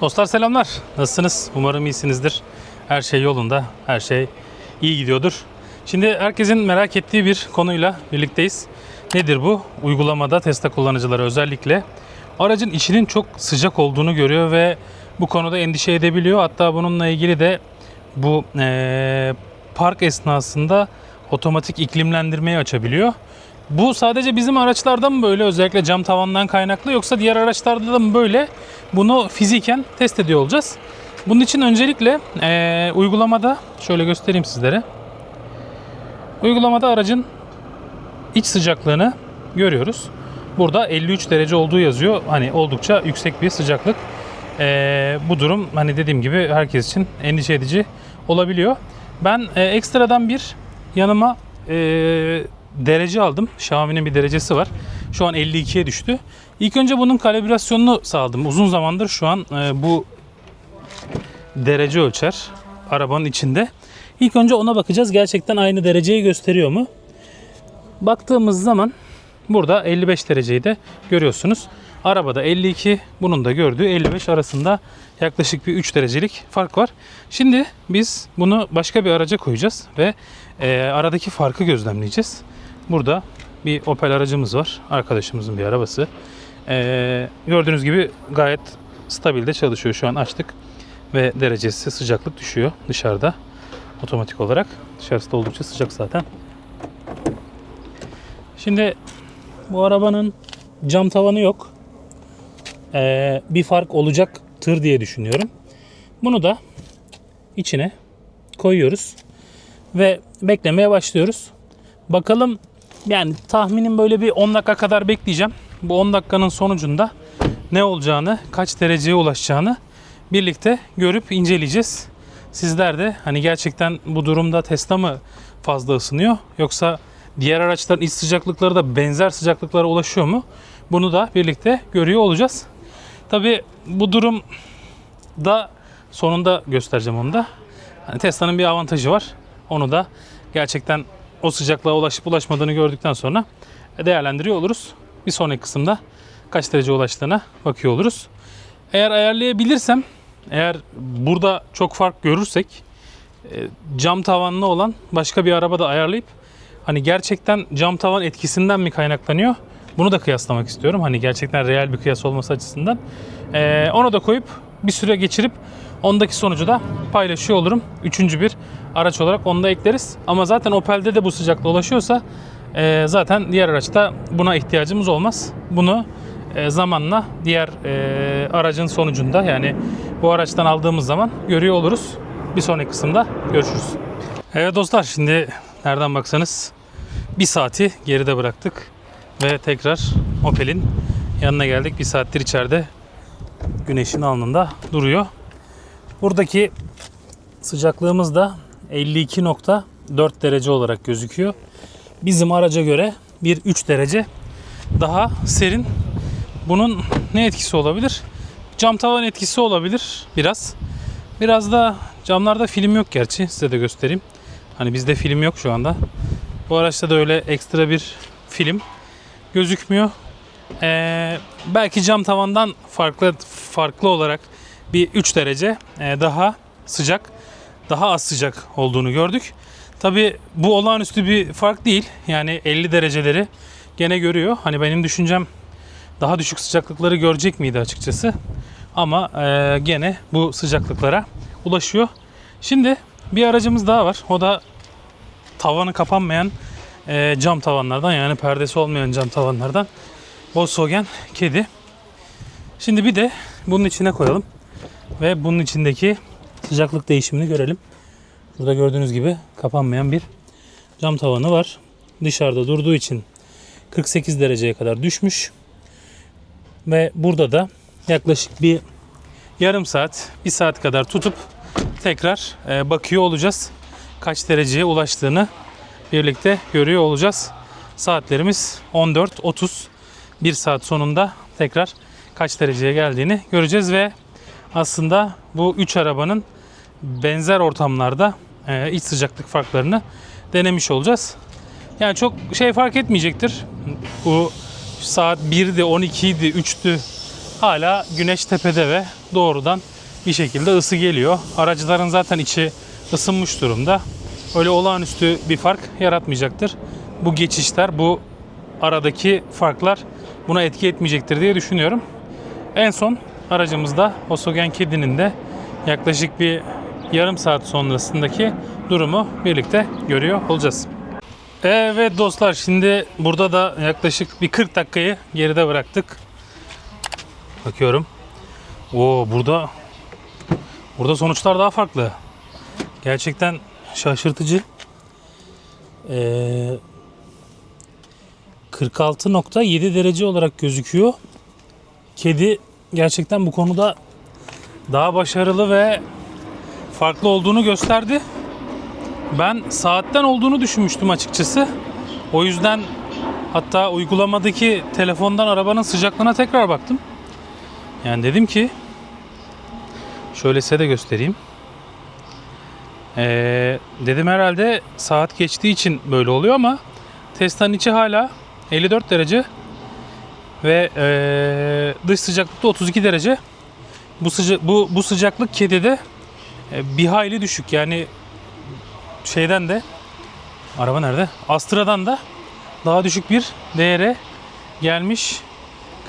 Dostlar selamlar. Nasılsınız? Umarım iyisinizdir. Her şey yolunda. Her şey iyi gidiyordur. Şimdi herkesin merak ettiği bir konuyla birlikteyiz. Nedir bu? Uygulamada Tesla kullanıcıları özellikle aracın içinin çok sıcak olduğunu görüyor ve bu konuda endişe edebiliyor. Hatta bununla ilgili de bu eee, park esnasında otomatik iklimlendirmeyi açabiliyor. Bu sadece bizim araçlarda mı böyle özellikle cam tavandan kaynaklı yoksa diğer araçlarda da mı böyle? Bunu fiziken test ediyor olacağız. Bunun için öncelikle eee, uygulamada şöyle göstereyim sizlere. Uygulamada aracın iç sıcaklığını görüyoruz. Burada 53 derece olduğu yazıyor. Hani oldukça yüksek bir sıcaklık. Eee, bu durum hani dediğim gibi herkes için endişe edici olabiliyor. Ben e, ekstradan bir yanıma e, derece aldım. Xiaomi'nin bir derecesi var. Şu an 52'ye düştü. İlk önce bunun kalibrasyonunu sağladım. Uzun zamandır şu an e, bu derece ölçer arabanın içinde. İlk önce ona bakacağız. Gerçekten aynı dereceyi gösteriyor mu? Baktığımız zaman burada 55 dereceyi de görüyorsunuz. Arabada 52, bunun da gördüğü 55 arasında yaklaşık bir 3 derecelik fark var. Şimdi biz bunu başka bir araca koyacağız ve e, aradaki farkı gözlemleyeceğiz. Burada bir Opel aracımız var. Arkadaşımızın bir arabası. E, gördüğünüz gibi gayet stabilde çalışıyor. Şu an açtık ve derecesi sıcaklık düşüyor dışarıda otomatik olarak. Dışarısı da oldukça sıcak zaten. Şimdi bu arabanın cam tavanı yok. Ee, bir fark olacaktır diye düşünüyorum. Bunu da içine koyuyoruz ve beklemeye başlıyoruz. Bakalım yani tahminim böyle bir 10 dakika kadar bekleyeceğim. Bu 10 dakikanın sonucunda ne olacağını, kaç dereceye ulaşacağını birlikte görüp inceleyeceğiz. Sizler de hani gerçekten bu durumda Tesla mı fazla ısınıyor yoksa diğer araçların iç sıcaklıkları da benzer sıcaklıklara ulaşıyor mu? Bunu da birlikte görüyor olacağız. Tabi bu durum da sonunda göstereceğim onu da. Hani Tesla'nın bir avantajı var. Onu da gerçekten o sıcaklığa ulaşıp ulaşmadığını gördükten sonra değerlendiriyor oluruz. Bir sonraki kısımda kaç derece ulaştığına bakıyor oluruz. Eğer ayarlayabilirsem, eğer burada çok fark görürsek e, cam tavanlı olan başka bir araba da ayarlayıp hani gerçekten cam tavan etkisinden mi kaynaklanıyor? Bunu da kıyaslamak istiyorum. Hani gerçekten real bir kıyas olması açısından. Ee, onu da koyup bir süre geçirip ondaki sonucu da paylaşıyor olurum. Üçüncü bir araç olarak onu da ekleriz. Ama zaten Opel'de de bu sıcaklığa ulaşıyorsa e, zaten diğer araçta buna ihtiyacımız olmaz. Bunu e, zamanla diğer e, aracın sonucunda yani bu araçtan aldığımız zaman görüyor oluruz. Bir sonraki kısımda görüşürüz. Evet dostlar şimdi nereden baksanız bir saati geride bıraktık ve tekrar Opel'in yanına geldik. Bir saattir içeride güneşin alnında duruyor. Buradaki sıcaklığımız da 52.4 derece olarak gözüküyor. Bizim araca göre bir 3 derece daha serin. Bunun ne etkisi olabilir? Cam tavan etkisi olabilir biraz. Biraz da camlarda film yok gerçi. Size de göstereyim. Hani bizde film yok şu anda. Bu araçta da öyle ekstra bir film gözükmüyor. Ee, belki cam tavandan farklı farklı olarak bir 3 derece e, daha sıcak, daha az sıcak olduğunu gördük. Tabi bu olağanüstü bir fark değil. Yani 50 dereceleri gene görüyor. Hani benim düşüncem daha düşük sıcaklıkları görecek miydi açıkçası. Ama e, gene bu sıcaklıklara ulaşıyor. Şimdi bir aracımız daha var. O da tavanı kapanmayan e, cam tavanlardan yani perdesi olmayan cam tavanlardan Volkswagen kedi. Şimdi bir de bunun içine koyalım ve bunun içindeki sıcaklık değişimini görelim. Burada gördüğünüz gibi kapanmayan bir cam tavanı var. Dışarıda durduğu için 48 dereceye kadar düşmüş. Ve burada da yaklaşık bir yarım saat, bir saat kadar tutup tekrar e, bakıyor olacağız. Kaç dereceye ulaştığını birlikte görüyor olacağız. Saatlerimiz 14.30. Bir saat sonunda tekrar kaç dereceye geldiğini göreceğiz ve aslında bu üç arabanın benzer ortamlarda e, iç sıcaklık farklarını denemiş olacağız. Yani çok şey fark etmeyecektir. Bu saat 1'di, 12'ydi, 3'tü hala güneş tepede ve doğrudan bir şekilde ısı geliyor. Aracıların zaten içi ısınmış durumda. Öyle olağanüstü bir fark yaratmayacaktır. Bu geçişler, bu aradaki farklar buna etki etmeyecektir diye düşünüyorum. En son aracımızda Volkswagen Kedi'nin de yaklaşık bir yarım saat sonrasındaki durumu birlikte görüyor olacağız. Evet dostlar şimdi burada da yaklaşık bir 40 dakikayı geride bıraktık. Bakıyorum. Oo burada burada sonuçlar daha farklı. Gerçekten şaşırtıcı. Ee, 46.7 derece olarak gözüküyor. Kedi gerçekten bu konuda daha başarılı ve farklı olduğunu gösterdi. Ben saatten olduğunu düşünmüştüm açıkçası. O yüzden hatta uygulamadaki telefondan arabanın sıcaklığına tekrar baktım. Yani dedim ki şöyle size de göstereyim. Ee, dedim herhalde saat geçtiği için böyle oluyor ama Tesla'nın içi hala 54 derece ve ee, dış sıcaklıkta 32 derece. Bu sıca bu bu sıcaklık kedide bir hayli düşük. Yani şeyden de araba nerede? Astra'dan da daha düşük bir değere gelmiş.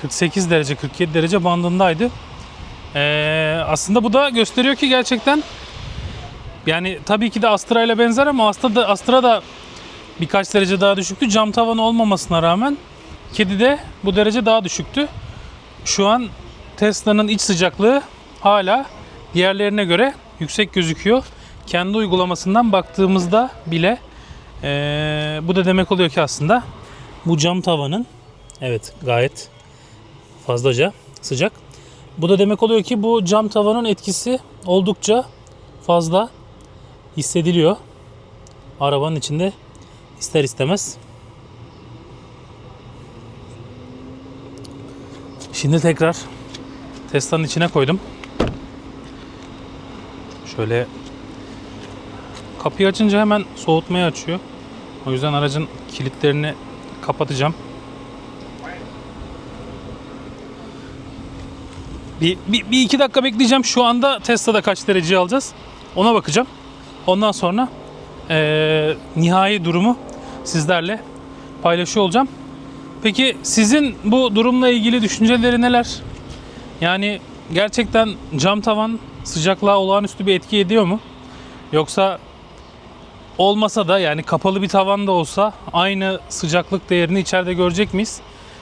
48 derece 47 derece bandındaydı. Ee, aslında bu da gösteriyor ki gerçekten yani tabii ki de Astra ile benzer ama Astra da, Astra da birkaç derece daha düşüktü. Cam tavanı olmamasına rağmen kedi de bu derece daha düşüktü. Şu an Tesla'nın iç sıcaklığı hala diğerlerine göre yüksek gözüküyor. Kendi uygulamasından baktığımızda bile eee, bu da demek oluyor ki aslında bu cam tavanın evet gayet fazlaca sıcak. Bu da demek oluyor ki bu cam tavanın etkisi oldukça fazla hissediliyor. Arabanın içinde ister istemez. Şimdi tekrar Tesla'nın içine koydum. Şöyle kapıyı açınca hemen soğutmayı açıyor. O yüzden aracın kilitlerini kapatacağım. Bir, bir, bir iki dakika bekleyeceğim. Şu anda Tesla'da kaç dereceyi alacağız? Ona bakacağım. Ondan sonra eee, nihai durumu sizlerle paylaşıyor olacağım. Peki sizin bu durumla ilgili düşünceleri neler? Yani gerçekten cam tavan sıcaklığa olağanüstü bir etki ediyor mu? Yoksa olmasa da yani kapalı bir tavan da olsa aynı sıcaklık değerini içeride görecek miyiz?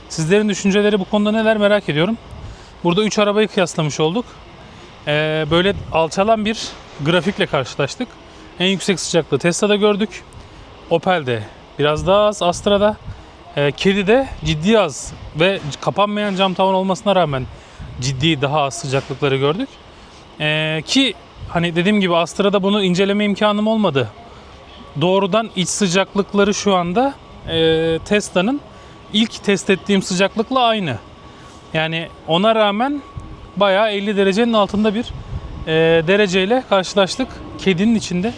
Sizlerin düşünceleri bu konuda neler merak ediyorum. Burada 3 arabayı kıyaslamış olduk. Ee, böyle alçalan bir grafikle karşılaştık. En yüksek sıcaklığı Tesla'da gördük. Opel'de biraz daha az, Astra'da. Ee, Kedi'de ciddi az ve kapanmayan cam tavan olmasına rağmen ciddi daha az sıcaklıkları gördük. Ee, ki hani dediğim gibi Astra'da bunu inceleme imkanım olmadı. Doğrudan iç sıcaklıkları şu anda e, Tesla'nın ilk test ettiğim sıcaklıkla aynı. Yani ona rağmen bayağı 50 derecenin altında bir e, dereceyle karşılaştık kedinin içinde.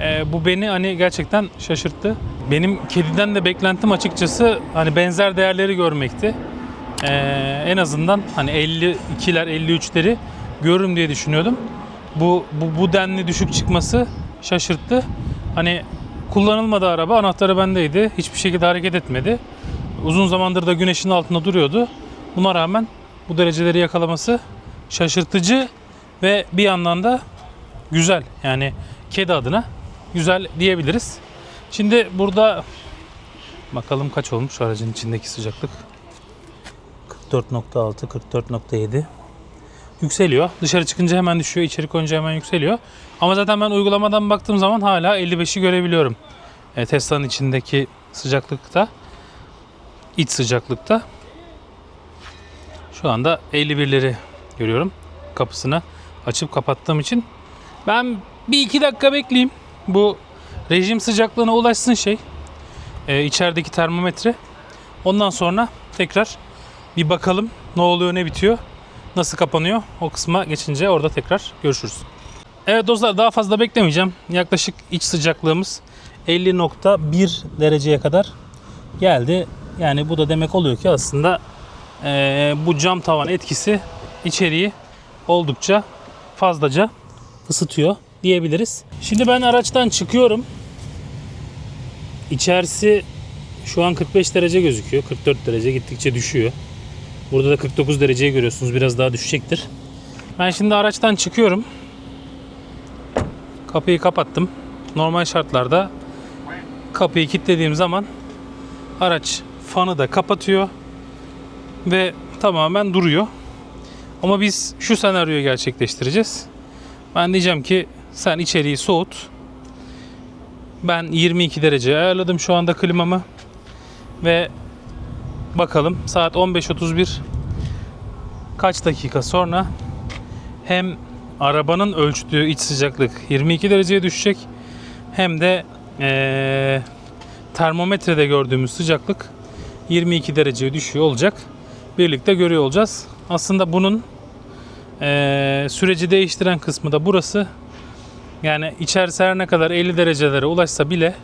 E, bu beni hani gerçekten şaşırttı. Benim kediden de beklentim açıkçası hani benzer değerleri görmekti. E, en azından hani 52'ler 53'leri görürüm diye düşünüyordum. Bu, bu, bu denli düşük çıkması şaşırttı. Hani kullanılmadı araba anahtarı bendeydi. Hiçbir şekilde hareket etmedi. Uzun zamandır da güneşin altında duruyordu. Buna rağmen bu dereceleri yakalaması şaşırtıcı ve bir yandan da güzel. Yani kedi adına güzel diyebiliriz. Şimdi burada bakalım kaç olmuş aracın içindeki sıcaklık. 44.6, 44.7 yükseliyor. Dışarı çıkınca hemen düşüyor, içeri koyunca hemen yükseliyor. Ama zaten ben uygulamadan baktığım zaman hala 55'i görebiliyorum. E, Tesla'nın içindeki sıcaklıkta, iç sıcaklıkta. Şu anda 51'leri görüyorum. Kapısını açıp kapattığım için. Ben bir iki dakika bekleyeyim. Bu rejim sıcaklığına ulaşsın şey. E, içerideki termometre. Ondan sonra tekrar bir bakalım ne oluyor ne bitiyor. Nasıl kapanıyor o kısma geçince orada tekrar görüşürüz. Evet dostlar daha fazla beklemeyeceğim. Yaklaşık iç sıcaklığımız 50.1 dereceye kadar geldi. Yani bu da demek oluyor ki aslında Ee, bu cam tavan etkisi içeriği oldukça fazlaca ısıtıyor diyebiliriz. Şimdi ben araçtan çıkıyorum. İçerisi şu an 45 derece gözüküyor. 44 derece gittikçe düşüyor. Burada da 49 dereceyi görüyorsunuz. Biraz daha düşecektir. Ben şimdi araçtan çıkıyorum. Kapıyı kapattım. Normal şartlarda kapıyı kilitlediğim zaman araç fanı da kapatıyor ve tamamen duruyor. Ama biz şu senaryoyu gerçekleştireceğiz. Ben diyeceğim ki sen içeriği soğut. Ben 22 derece ayarladım şu anda klimamı. Ve bakalım saat 15.31 kaç dakika sonra hem arabanın ölçtüğü iç sıcaklık 22 dereceye düşecek hem de eee, termometrede gördüğümüz sıcaklık 22 dereceye düşüyor olacak. Birlikte görüyor olacağız. Aslında bunun eee, süreci değiştiren kısmı da burası. Yani içerisi her ne kadar 50 derecelere ulaşsa bile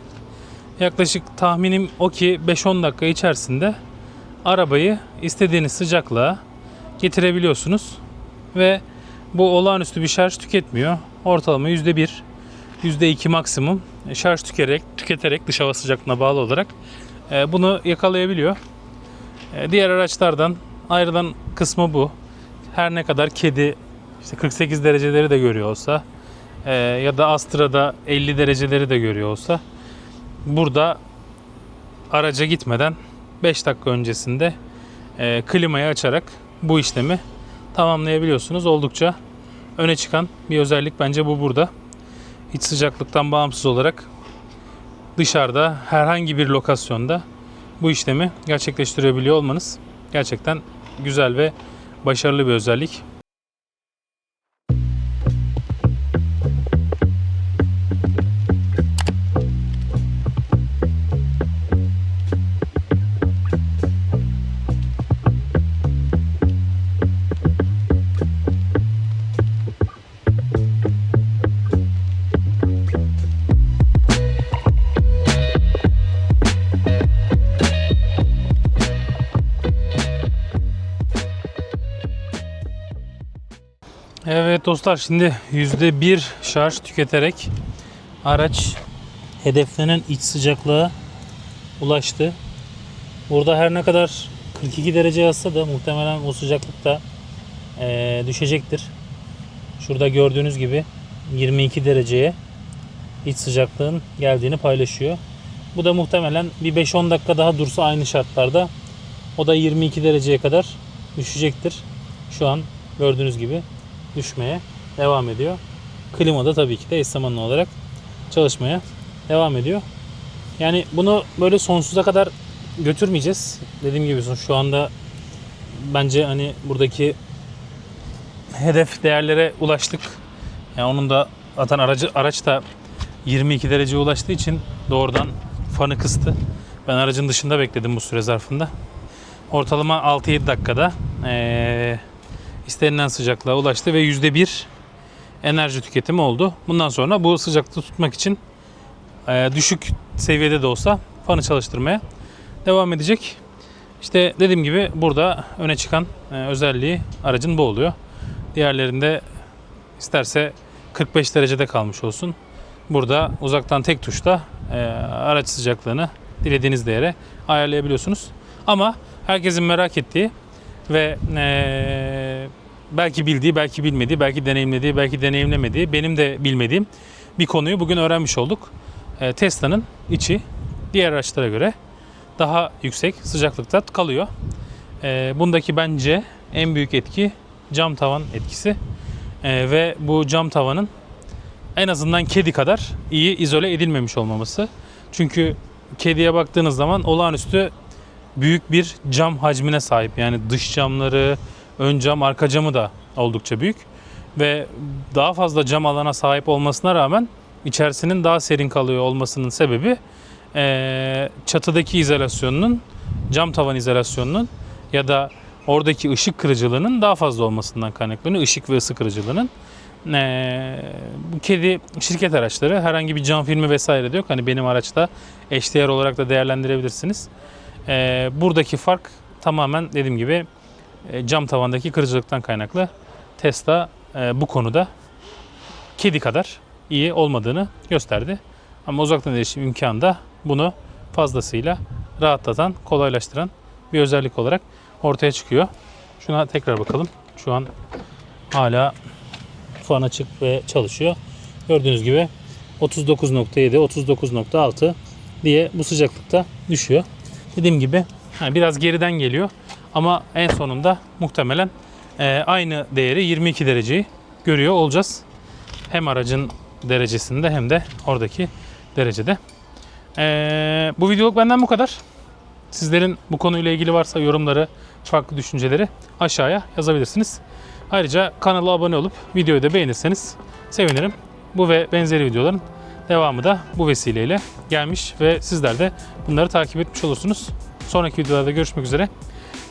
yaklaşık tahminim o ki 5-10 dakika içerisinde arabayı istediğiniz sıcaklığa getirebiliyorsunuz. Ve bu olağanüstü bir şarj tüketmiyor. Ortalama %1, %2 maksimum şarj tükerek, tüketerek dış hava sıcaklığına bağlı olarak e, bunu yakalayabiliyor. E, Diğer araçlardan ayrılan kısmı bu. Her ne kadar kedi işte 48 dereceleri de görüyor olsa e, ya da Astra'da 50 dereceleri de görüyor olsa burada araca gitmeden 5 dakika öncesinde e, klimayı açarak bu işlemi tamamlayabiliyorsunuz. Oldukça öne çıkan bir özellik bence bu burada. İç sıcaklıktan bağımsız olarak dışarıda herhangi bir lokasyonda bu işlemi gerçekleştirebiliyor olmanız gerçekten güzel ve başarılı bir özellik. Evet dostlar şimdi %1 şarj tüketerek araç hedeflenen iç sıcaklığa ulaştı. Burada her ne kadar 42 derece yazsa da muhtemelen o sıcaklıkta eee, düşecektir. Şurada gördüğünüz gibi 22 dereceye iç sıcaklığın geldiğini paylaşıyor. Bu da muhtemelen bir 5-10 dakika daha dursa aynı şartlarda o da 22 dereceye kadar düşecektir. Şu an gördüğünüz gibi düşmeye devam ediyor. Klima da tabii ki de eş zamanlı olarak çalışmaya devam ediyor. Yani bunu böyle sonsuza kadar götürmeyeceğiz. Dediğim gibi şu anda bence hani buradaki hedef değerlere ulaştık. Yani onun da zaten aracı araç da 22 dereceye ulaştığı için doğrudan fanı kıstı. Ben aracın dışında bekledim bu süre zarfında. Ortalama 6-7 dakikada eee istenilen sıcaklığa ulaştı ve %1 enerji tüketimi oldu. Bundan sonra bu sıcaklığı tutmak için e, düşük seviyede de olsa fanı çalıştırmaya devam edecek. İşte dediğim gibi burada öne çıkan e, özelliği aracın bu oluyor. Diğerlerinde isterse 45 derecede kalmış olsun. Burada uzaktan tek tuşla e, araç sıcaklığını dilediğiniz değere ayarlayabiliyorsunuz. Ama herkesin merak ettiği ve belki bildiği, belki bilmediği, belki deneyimlediği, belki deneyimlemediği, benim de bilmediğim bir konuyu bugün öğrenmiş olduk. Eee, Tesla'nın içi diğer araçlara göre daha yüksek sıcaklıkta kalıyor. Eee, bundaki bence en büyük etki cam tavan etkisi Eee, ve bu cam tavanın en azından kedi kadar iyi izole edilmemiş olmaması. Çünkü kediye baktığınız zaman olağanüstü büyük bir cam hacmine sahip. Yani dış camları, ön cam, arka camı da oldukça büyük. Ve daha fazla cam alana sahip olmasına rağmen içerisinin daha serin kalıyor olmasının sebebi eee, çatıdaki izolasyonunun, cam tavan izolasyonunun ya da oradaki ışık kırıcılığının daha fazla olmasından kaynaklanıyor. Işık ve ısı kırıcılığının. Eee, bu kedi şirket araçları herhangi bir cam filmi vesaire de yok. Hani benim araçta eşdeğer olarak da değerlendirebilirsiniz. Ee, buradaki fark tamamen dediğim gibi e, cam tavandaki kırıcılıktan kaynaklı Tesla e, bu konuda kedi kadar iyi olmadığını gösterdi. Ama uzaktan erişim imkanı da bunu fazlasıyla rahatlatan, kolaylaştıran bir özellik olarak ortaya çıkıyor. Şuna tekrar bakalım. Şu an hala fan açık ve çalışıyor. Gördüğünüz gibi 39.7, 39.6 diye bu sıcaklıkta düşüyor. Dediğim gibi biraz geriden geliyor ama en sonunda muhtemelen e, aynı değeri 22 dereceyi görüyor olacağız. Hem aracın derecesinde hem de oradaki derecede. E, bu videoluk benden bu kadar. Sizlerin bu konuyla ilgili varsa yorumları, farklı düşünceleri aşağıya yazabilirsiniz. Ayrıca kanala abone olup videoyu da beğenirseniz sevinirim. Bu ve benzeri videoların devamı da bu vesileyle gelmiş ve sizler de bunları takip etmiş olursunuz. Sonraki videolarda görüşmek üzere.